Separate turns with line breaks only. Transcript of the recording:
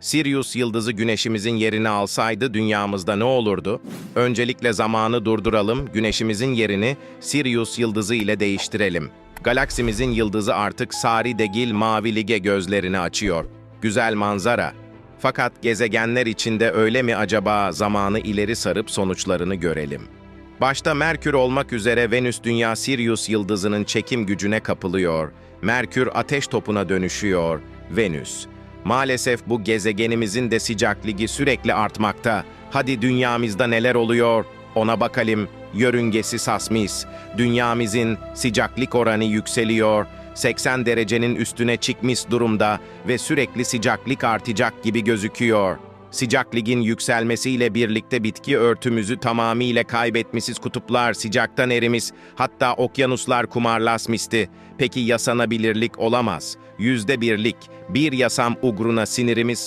Sirius yıldızı güneşimizin yerini alsaydı dünyamızda ne olurdu? Öncelikle zamanı durduralım, güneşimizin yerini Sirius yıldızı ile değiştirelim. Galaksimizin yıldızı artık Sari Degil Mavi Lige gözlerini açıyor. Güzel manzara. Fakat gezegenler içinde öyle mi acaba zamanı ileri sarıp sonuçlarını görelim. Başta Merkür olmak üzere Venüs Dünya Sirius yıldızının çekim gücüne kapılıyor. Merkür ateş topuna dönüşüyor. Venüs. Maalesef bu gezegenimizin de sıcak ligi sürekli artmakta. Hadi dünyamızda neler oluyor? Ona bakalım. Yörüngesi sasmis. Dünyamızın sıcaklık oranı yükseliyor. 80 derecenin üstüne çıkmış durumda ve sürekli sıcaklık artacak gibi gözüküyor. Sıcak ligin yükselmesiyle birlikte bitki örtümüzü tamamıyla kaybetmişiz kutuplar sıcaktan erimiş, hatta okyanuslar kumarlaşmıştı. Peki yasanabilirlik olamaz. Yüzde birlik, bir yasam ugruna sinirimiz